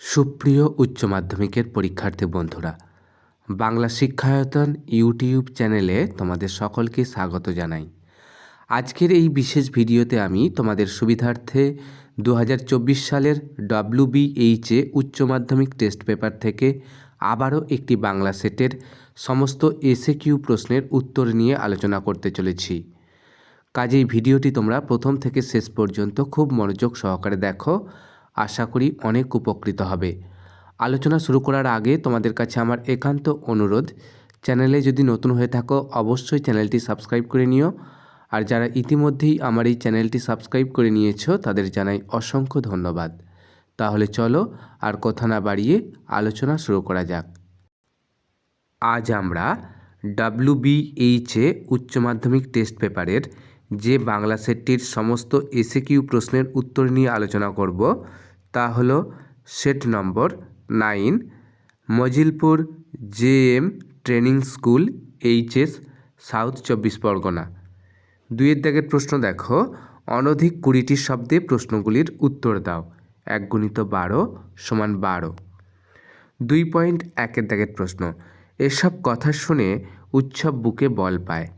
সুপ্রিয় উচ্চ মাধ্যমিকের পরীক্ষার্থী বন্ধুরা, বাংলা শিক্ষায়তন ইউটিউব চ্যানেলে তোমাদের সকলকে স্বাগত জানাই। আজকের এই বিশেষ ভিডিওতে আমি তোমাদের সুবিধার্থে দু হাজার চব্বিশ সালের ডব্লিউবিএইচএ উচ্চ মাধ্যমিক টেস্ট পেপার থেকে আবারও একটি বাংলা সেটের সমস্ত এসে কিউ প্রশ্নের উত্তর নিয়ে আলোচনা করতে চলেছি। কাজেই ভিডিওটি তোমরা প্রথম থেকে শেষ পর্যন্ত খুব মনোযোগ সহকারে দেখো আশা করি অনেক উপকৃত হবে। আলোচনা শুরু করার আগে তোমাদের কাছে আমার একান্ত অনুরোধ, চ্যানেলে যদি নতুন হয়ে থাকো অবশ্যই চ্যানেলটি সাবস্ক্রাইব করে নিও। আর যারা ইতিমধ্যেই আমার এই চ্যানেলটি সাবস্ক্রাইব করে নিয়েছো, তাদের জানাই অসংখ্য ধন্যবাদ। তাহলে চলো আর কথা না বাড়িয়ে আলোচনা শুরু করা যাক। আজ আমরা ডাব্লিউবিএইচএ উচ্চ মাধ্যমিক টেস্ট পেপারের যে বাংলা সেটটির সমস্ত এসিকিউ প্রশ্নের উত্তর নিয়ে আলোচনা করব তা হলো set number nine, Majilpur J M training school HS south চব্বিশ পরগনা। দুইয়ের দাগের প্রশ্ন দেখো। অনধিক কুড়িটি শব্দে প্রশ্নগুলির উত্তর দাও। এক গুণিত বারো সমান বারো। দুই পয়েন্ট একের দাগের প্রশ্ন। এসব কথা শুনে উৎসব বুকে বল পায়।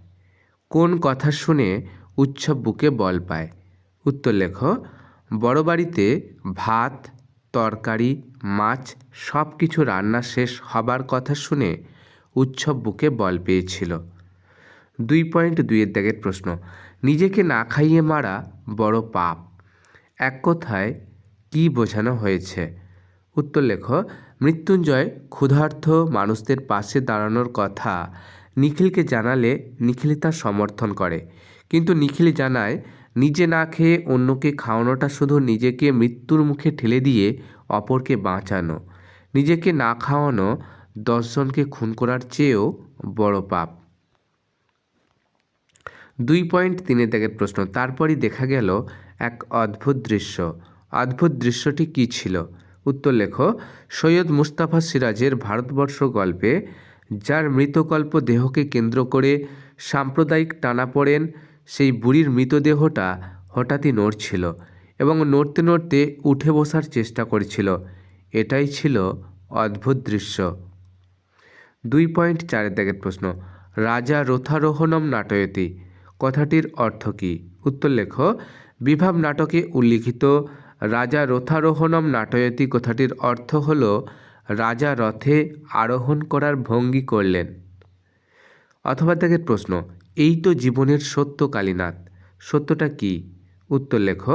কোন কথা শুনে উৎসব বুকে বল পায়? উত্তর লেখো। বড় বাড়িতে ভাত, তরকারি, মাছ সব কিছু রান্না শেষ হবার কথা শুনে উৎসব বুকে বল পেয়েছিল। দুই পয়েন্ট দুইয়ের দাগের প্রশ্ন, নিজেকে না খাইয়ে মারা বড় পাপ। এক কথায়, কী বোঝানো হয়েছে? উত্তর লেখ, মৃত্যুঞ্জয় ক্ষুধার্থ মানুষদের পাশে দাঁড়ানোর কথা নিখিলকে জানালে নিখিল তা সমর্থন করে। কিন্তু নিখিল জানায় নিজে না খেয়ে অন্যকে খাওয়ানোটা শুধু নিজেকে মৃত্যুর মুখে ঠেলে দিয়ে অপরকে বাঁচানো। নিজেকে না খাওয়ানো দশজনকে খুন করার চেয়েও বড় পাপ। দুই পয়েন্ট তিনের দাগের প্রশ্ন। তারপরই দেখা গেল এক অদ্ভুত দৃশ্য। অদ্ভুত দৃশ্যটি কী ছিল? উত্তর লেখ, সৈয়দ মুস্তাফা সিরাজের ভারতবর্ষ গল্পে, যার মৃতকল্প দেহকে কেন্দ্র করে সাম্প্রদায়িক টানাপড়েন সেই বুড়ির মৃতদেহটা হঠাৎই নড়ছিল এবং নড়তে নড়তে উঠে বসার চেষ্টা করছিল। এটাই ছিল অদ্ভুত দৃশ্য। দুই পয়েন্ট চারের দাগের প্রশ্ন, রাজা রথারোহণম নাটয়তি, কথাটির অর্থ কী? উত্তর লেখ, বিভাব নাটকে উল্লিখিত রাজা রথারোহণম নাটয়তি কথাটির অর্থ হল, রাজা রথে আরোহণ করার ভঙ্গি করলেন। অথবা দেখের প্রশ্ন এই তো জীবনের সত্য কালীনাথ। সত্যটা কি? উত্তর লেখ,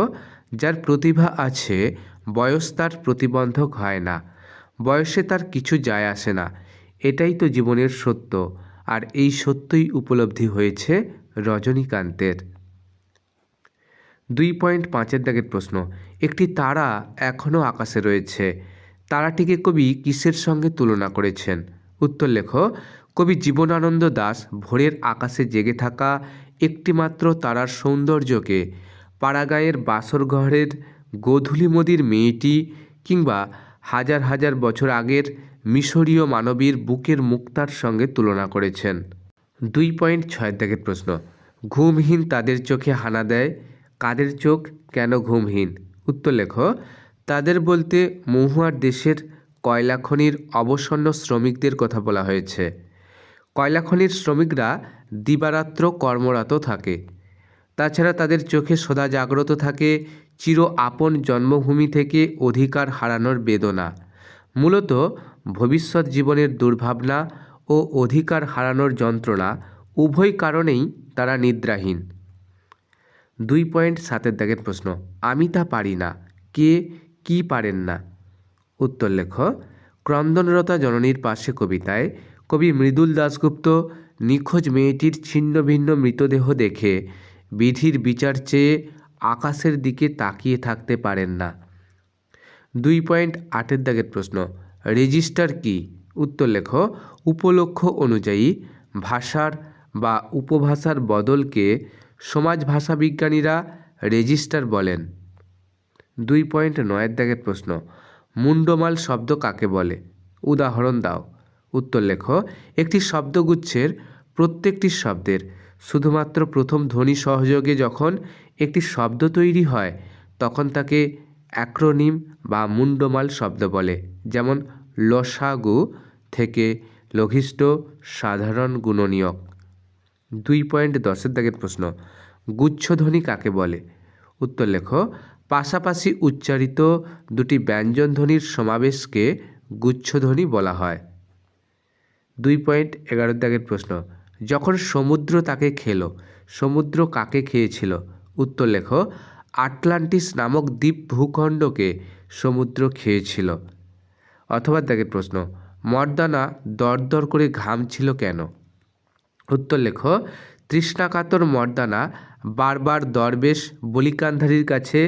যার প্রতিভা আছে, বয়স তার প্রতিবন্ধক হয় না। বয়সে তার কিছু যায় আসে না। এটাই তো জীবনের সত্য, আর এই সত্যই উপলব্ধি হয়েছে রজনীকান্তের। দুই পয়েন্ট পাঁচের দাগের প্রশ্ন, একটি তারা এখনও আকাশে রয়েছে। তারাটিকে কবি কিসের সঙ্গে তুলনা করেছেন? উত্তর লেখো কবি জীবনানন্দ দাস ভোরের আকাশে জেগে থাকা একটিমাত্র তারার সৌন্দর্যকে পাড়াগাঁয়ের বাসর ঘরের গোধূলি মদির মেয়েটি কিংবা হাজার হাজার বছর আগের মিশরীয় মানবীর বুকের মুক্তার সঙ্গে তুলনা করেছেন। দুই পয়েন্ট ছয়ের দাগের প্রশ্ন, ঘুমহীন তাদের চোখে হানা দেয়, কাদের চোখ কেন ঘুমহীন? উত্তর লেখ, তাদের বলতে মহুয়ার দেশের কয়লা খনির অবসন্ন শ্রমিকদের কথা বলা হয়েছে। কয়লা খনির শ্রমিকরা দিবারাত্র কর্মরত থাকে। তাছাড়া তাদের চোখে সদা জাগ্রত থাকে চির আপন জন্মভূমি থেকে অধিকার হারানোর বেদনা। মূলত ভবিষ্যৎ জীবনের দুর্ভাবনা ও অধিকার হারানোর যন্ত্রণা উভয় কারণেই তারা নিদ্রাহীন। দুই পয়েন্ট সাতের দাগের প্রশ্ন, আমি তা পারি না, কে কি পারেন না? উত্তর লেখ, ক্রন্দনরতা জননীর পাশে কবিতায় কবি মৃদুল দাশগুপ্ত নিখোঁজ মেয়েটির ছিন্ন ভিন্ন মৃতদেহ দেখে বিধির বিচার চেয়ে আকাশের দিকে তাকিয়ে থাকতে পারেন না। দুই পয়েন্ট আটের দাগের প্রশ্ন, রেজিস্টার কি? উত্তর লেখ, উপলক্ষ অনুযায়ী ভাষার বা উপভাষার বদলকে সমাজ ভাষাবিজ্ঞানীরা রেজিস্টার বলেন। দুই পয়েন্ট নয়ের দাগের প্রশ্ন, মুন্ডমাল শব্দ কাকে বলে? উদাহরণ দাও। উত্তর লেখ, একটি শব্দগুচ্ছের প্রত্যেকটি শব্দের, শুধুমাত্র প্রথম ধ্বনি সহযোগে যখন একটি শব্দ তৈরি হয়, তখন তাকে অ্যাক্রোনিম বা মুন্ডমাল শব্দ বলে, যেমন লসাগু থেকে লঘিষ্ঠ সাধারণ গুণনীয়ক। দুই পয়েন্ট দশের দাগের প্রশ্ন গুচ্ছধ্বনি কাকে বলে? উত্তর লেখ, পাশাপাশি উচ্চারিত দুটি ব্যঞ্জনধ্বনির সমাবেশকে গুচ্ছধ্বনি বলা হয়। দুই পয়েন্ট এগারো দাগের প্রশ্ন। যখন সমুদ্র তাকে খেলো, সমুদ্র কাকে খেয়েছিল? উত্তর লেখ, আটলান্টিস নামক দ্বীপ ভূখণ্ডকে সমুদ্র খেয়েছিল। অথবা দাগের প্রশ্ন, মর্দানা দরদর করে ঘামছিল কেন? উত্তর লেখ, তৃষ্ণাকাতর মর্দানা বারবার দরবেশ বলিকান্ধারীর কাছে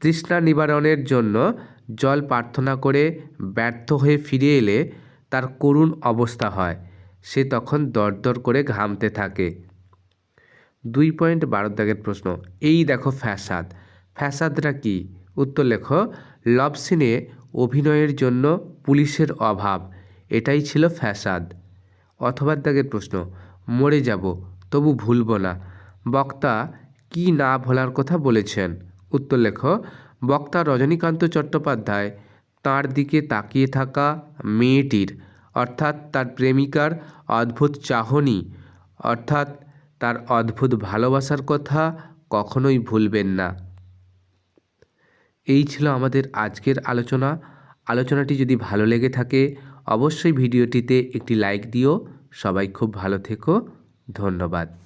তৃষ্ণা নিবারণের জন্য জল প্রার্থনা করে ব্যর্থ হয়ে ফিরে এলে তার করুণ অবস্থা হয়। সে তখন দরদর করে ঘামতে থাকে। দুই পয়েন্ট বারো দাগের প্রশ্ন। এই দেখো ফ্যাসাদ। ফ্যাসাদরা কি? উত্তর লেখ লভ সিনে অভিনয়ের জন্য পুলিশের অভাব। এটাই ছিল ফ্যাসাদ। অথবা দাগের প্রশ্ন, মরে যাব, তবু ভুলব না। বক্তা কি না ভোলার কথা বলেছেন? উত্তর লেখ, বক্তা রজনীকান্ত চট্টোপাধ্যায় তার দিকে তাকিয়ে থাকা মেয়েটির, অর্থাৎ তার প্রেমিকার অদ্ভুত চাহনি, অর্থাৎ তার অদ্ভুত ভালোবাসার কথা কখনোই ভুলবেন না। এই ছিল আমাদের আজকের আলোচনা। আলোচনাটি যদি ভালো লেগে থাকে, অবশ্যই ভিডিওটিতে একটি লাইক দিও। সবাই খুব ভালো থেকো। ধন্যবাদ।